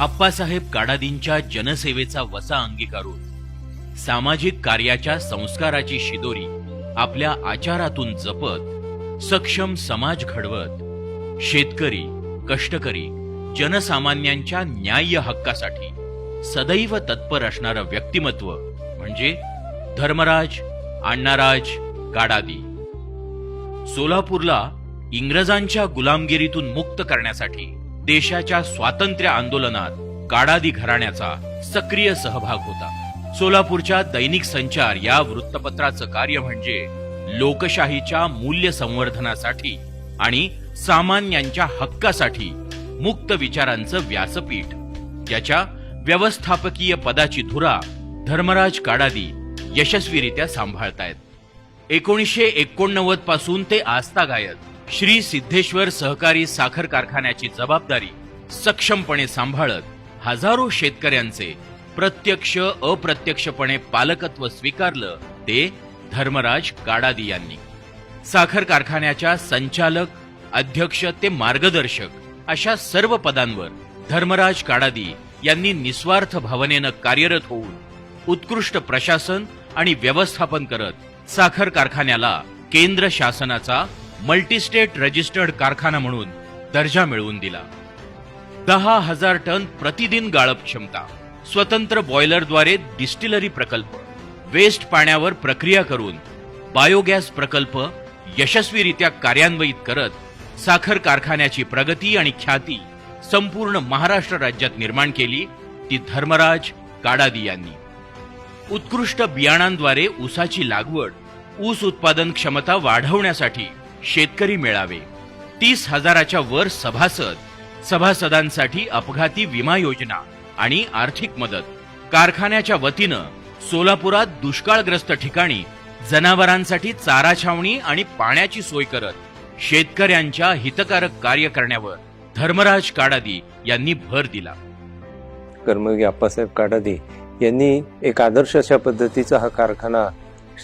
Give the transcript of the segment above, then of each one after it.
आप्पासाहेब काडादींच्या जनसेवेचा वसा अंगीकारून सामाजिक कार्याच्या संस्काराची शिदोरी आपल्या आचारातून जपत सक्षम समाज घडवत शेतकरी कष्टकरी जनसामान्यांच्या न्याय्य हक्कासाठी सदैव तत्पर असणारं व्यक्तिमत्व म्हणजे धर्मराज अण्णाराज काडादी. सोलापूरला इंग्रजांच्या गुलामगिरीतून मुक्त करण्यासाठी देशाच्या स्वातंत्र्य आंदोलनात काडादी घराण्याचा सक्रिय सहभाग होता. सोलापूरच्या दैनिक संचार या वृत्तपत्राचं कार्य म्हणजे लोकशाहीच्या मूल्य संवर्धनासाठी आणि सामान्यांच्या हक्कासाठी मुक्त विचारांचं व्यासपीठ. याच्या व्यवस्थापकीय पदाची धुरा धर्मराज काडादी यशस्वीरित्या सांभाळतायत. एकोणीसशे एकोणनव्वदपासून ते आस्था गायत. श्री सिद्धेश्वर सहकारी साखर कारखान्याची जबाबदारी सक्षमपणे सांभाळत हजारो शेतकऱ्यांचे प्रत्यक्ष अप्रत्यक्षपणे पालकत्व स्वीकारलं ते धर्मराज काडादी यांनी. साखर कारखान्याच्या संचालक अध्यक्ष ते मार्गदर्शक अशा सर्व पदांवर धर्मराज काडादी यांनी निस्वार्थ भावनेनं कार्यरत होऊन उत्कृष्ट प्रशासन आणि व्यवस्थापन करत साखर कारखान्याला केंद्र शासनाचा मल्टीस्टेट रजिस्टर्ड कारखाना म्हणून दर्जा मिळवून दिला. दहा हजार टन प्रतिदिन गाळप क्षमता स्वतंत्र बॉयलरद्वारे डिस्टिलरी प्रकल्प वेस्ट पाण्यावर प्रक्रिया करून बायोगॅस प्रकल्प यशस्वीरित्या कार्यान्वित करत साखर कारखान्याची प्रगती आणि ख्याती संपूर्ण महाराष्ट्र राज्यात निर्माण केली ती धर्मराज काडादी यांनी. उत्कृष्ट बियाणांद्वारे ऊसाची लागवड ऊस उत्पादन क्षमता वाढवण्यासाठी शेतकरी मेळावे. तीस हजाराच्या वर सभासद सभासदांसाठी अपघाती विमा योजना आणि आर्थिक मदत. कारखान्याच्या वतीनं सोलापुरात दुष्काळग्रस्त ठिकाणी जनावरांसाठी चारा छावणी आणि पाण्याची सोय करत शेतकऱ्यांच्या हितकारक कार्य करण्यावर धर्मराज काडादी यांनी भर दिला. कर्मयोगी आप्पासाहेब काडादे यांनी एक आदर्श अशा पद्धतीचा हा कारखाना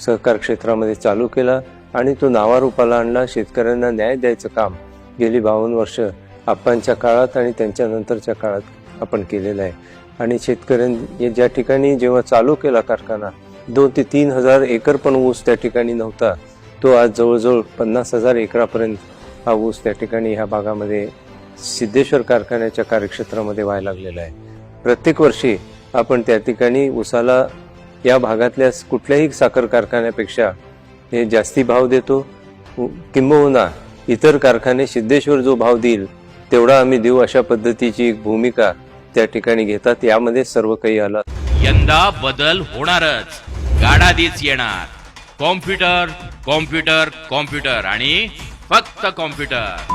सहकार क्षेत्रामध्ये चालू केला. आणि तो नावारूपाला आणला. शेतकऱ्यांना न्याय द्यायचं काम गेली बावन्न वर्ष आप्पांच्या काळात आणि त्यांच्या नंतरच्या काळात आपण केलेलं आहे. आणि शेतकऱ्यांनी ज्या ठिकाणी जेव्हा चालू केला कारखाना दोन ते तीन हजार एकर पण ऊस त्या ठिकाणी नव्हता. तो आज जवळजवळ पन्नास हजार एकरापर्यंत हा ऊस त्या ठिकाणी ह्या भागामध्ये सिद्धेश्वर कारखान्याच्या कार्यक्षेत्रामध्ये व्हायला लागलेला आहे. प्रत्येक वर्षी आपण त्या ठिकाणी ऊसाला या भागातल्या कुठल्याही साखर कारखान्यापेक्षा जास्ती भाव देतो. किंबहुना इतर कारखाने सिद्धेश्वर जो भाव देईल तेवढा आम्ही देऊ अशा पद्धतीची एक भूमिका त्या ठिकाणी घेतात. यामध्ये सर्व काही आलं. यंदा बदल होणारच. गाडादीच येणार. कॉम्प्युटर कॉम्प्युटर कॉम्प्युटर आणि फक्त कॉम्प्युटर.